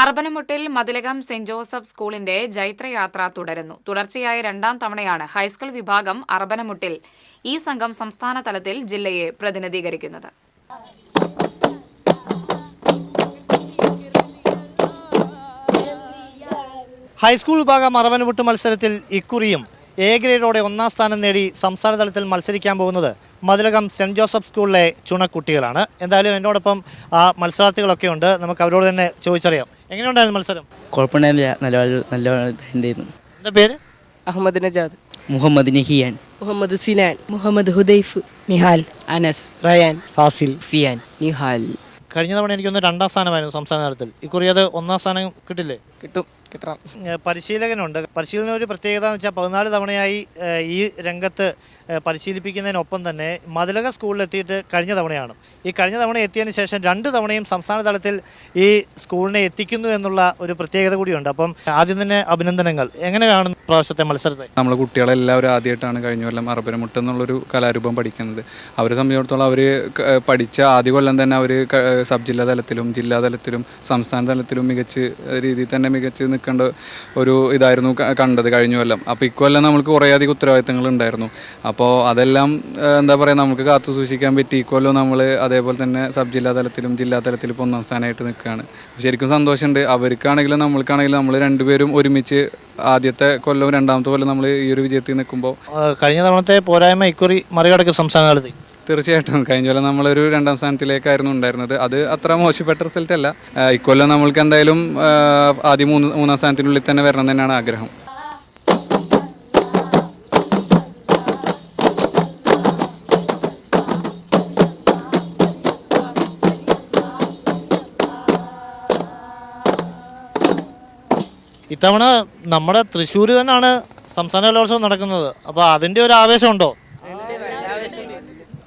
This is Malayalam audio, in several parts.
അർബനമുട്ടിൽ മതിലകം സെന്റ് ജോസഫ് സ്കൂളിന്റെ ജൈത്രയാത്ര തുടരുന്നു. തുടർച്ചയായ രണ്ടാം തവണയാണ് ഹൈസ്കൂൾ വിഭാഗം അർബനമുട്ടിൽ ഈ സംഘം സംസ്ഥാന തലത്തിൽ ജില്ലയെ പ്രതിനിധീകരിക്കുന്നത്. ഹൈസ്കൂൾ വിഭാഗം അറവനമുട്ട് മത്സരത്തിൽ ഇക്കുറിയും എ ഗ്രേഡോടെ ഒന്നാം സ്ഥാനം നേടി സംസ്ഥാന തലത്തിൽ മത്സരിക്കാൻ പോകുന്നത് മതിലകം സെന്റ് ജോസഫ് സ്കൂളിലെ ചുണക്കുട്ടികളാണ്. എന്തായാലും എന്നോടൊപ്പം ആ മത്സരാർത്ഥികളൊക്കെ ഉണ്ട്. നമുക്ക് അവരോട് തന്നെ ചോദിച്ചറിയാം. എങ്ങനെയുണ്ടായിരുന്നു മത്സരം? കുഴപ്പമുണ്ടായിരുന്നില്ല നല്ല നല്ല ഉണ്ടായിരുന്നു എന്താ പേര്? അഹമ്മദ് നജാദ്. മുഹമ്മദ് നിഹിയാൻ. മുഹമ്മദ് സിനാൻ മുഹമ്മദ് ഹുദൈഫ്. നിഹാൽ. അനസ്. റയാൻ. ഫാസിൽ. ഫിയാൻ. നിഹാൽ. കഴിഞ്ഞ തവണ എനിക്കൊന്ന് രണ്ടാം സ്ഥാനമായിരുന്നു സംസ്ഥാന തലത്തിൽ ഇക്കുറി അത് ഒന്നാം സ്ഥാനം കിട്ടില്ലേ? കിട്ടും. കിട്ടണം. പരിശീലകനുണ്ട്. പരിശീലന ഒരു പ്രത്യേകത എന്ന് വെച്ചാൽ പതിനാല് തവണയായി ഈ രംഗത്ത് പരിശീലിപ്പിക്കുന്നതിനൊപ്പം തന്നെ മതിലക സ്കൂളിൽ എത്തിയിട്ട് കഴിഞ്ഞ തവണയാണ്. ഈ കഴിഞ്ഞ തവണ എത്തിയതിന് ശേഷം രണ്ട് തവണയും സംസ്ഥാന തലത്തിൽ ഈ സ്കൂളിനെ എത്തിക്കുന്നു എന്നുള്ള ഒരു പ്രത്യേകത കൂടിയുണ്ട്. അപ്പം ആദ്യം തന്നെ അഭിനന്ദനങ്ങൾ. എങ്ങനെ കാണുന്നു പ്രാവശ്യത്തെ മത്സരത്തെ? നമ്മളെ കുട്ടികളെല്ലാവരും ആദ്യമായിട്ടാണ് കഴിഞ്ഞ കൊല്ലം അറബരമുട്ട് എന്നുള്ളൊരു കലാരൂപം പഠിക്കുന്നത്. അവരെ സംബന്ധിച്ചിടത്തോളം അവർ പഠിച്ച ആദ്യ കൊല്ലം തന്നെ അവർ സബ് ജില്ലാ തലത്തിലും ജില്ലാ തലത്തിലും സംസ്ഥാന തലത്തിലും മികച്ച രീതിയിൽ തന്നെ മികച്ച് നിൽക്കേണ്ട ഒരു ഇതായിരുന്നു കണ്ടത് കഴിഞ്ഞ കൊല്ലം. അപ്പോൾ ഇക്കൊല്ലം നമുക്ക് കുറേയധികം ഉത്തരവാദിത്തങ്ങൾ ഉണ്ടായിരുന്നു. അപ്പോൾ അതെല്ലാം എന്താ പറയുക നമുക്ക് കാത്തു സൂക്ഷിക്കാൻ പറ്റി. ഇക്കൊല്ലം നമ്മൾ അതേപോലെ തന്നെ സബ് ജില്ലാ തലത്തിലും ജില്ലാ തലത്തിലും ഇപ്പോൾ ഒന്നാം സ്ഥാനമായിട്ട് നിൽക്കുകയാണ് ശരിക്കും സന്തോഷമുണ്ട്. അവർക്കാണെങ്കിലും നമ്മൾക്കാണെങ്കിലും നമ്മൾ രണ്ടുപേരും ഒരുമിച്ച് ആദ്യത്തെ കൊല്ലവും രണ്ടാമത്തെ കൊല്ലം നമ്മൾ ഈ ഒരു വിജയത്തിൽ നിൽക്കുമ്പോൾ കഴിഞ്ഞ തവണത്തെ പോരായ്മ ഇക്കുറി മറികടക്കും സംസ്ഥാന തലത്തിൽ. തീർച്ചയായിട്ടും. കഴിഞ്ഞ കൊല്ലം നമ്മളൊരു രണ്ടാം സ്ഥാനത്തിലേക്കായിരുന്നു ഉണ്ടായിരുന്നത്. അത് അത്ര മോശപ്പെട്ട റിസൾട്ട് അല്ല. ഇക്കൊല്ലം നമ്മൾക്ക് എന്തായാലും ആദ്യം മൂന്ന് മൂന്നാം സ്ഥാനത്തിനുള്ളിൽ തന്നെ വരണം തന്നെയാണ് ആഗ്രഹം. ഇത്തവണ നമ്മുടെ തൃശ്ശൂർ തന്നെയാണ് സംസ്ഥാന കലോത്സവം നടക്കുന്നത്. അപ്പോൾ അതിന്റെ ഒരു ആവേശമുണ്ടോ?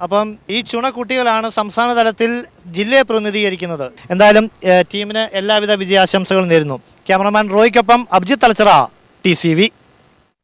അപ്പം ഈ ചുണക്കുട്ടികളാണ് സംസ്ഥാന തലത്തിൽ ജില്ലയെ പ്രതിനിധീകരിക്കുന്നത്. എന്തായാലും ടീമിന് എല്ലാവിധ വിജയാശംസകളും നേരുന്നു. ക്യാമറമാൻ റോയ്ക്കൊപ്പം അഭിജിത്ത് തലച്ചറ ടി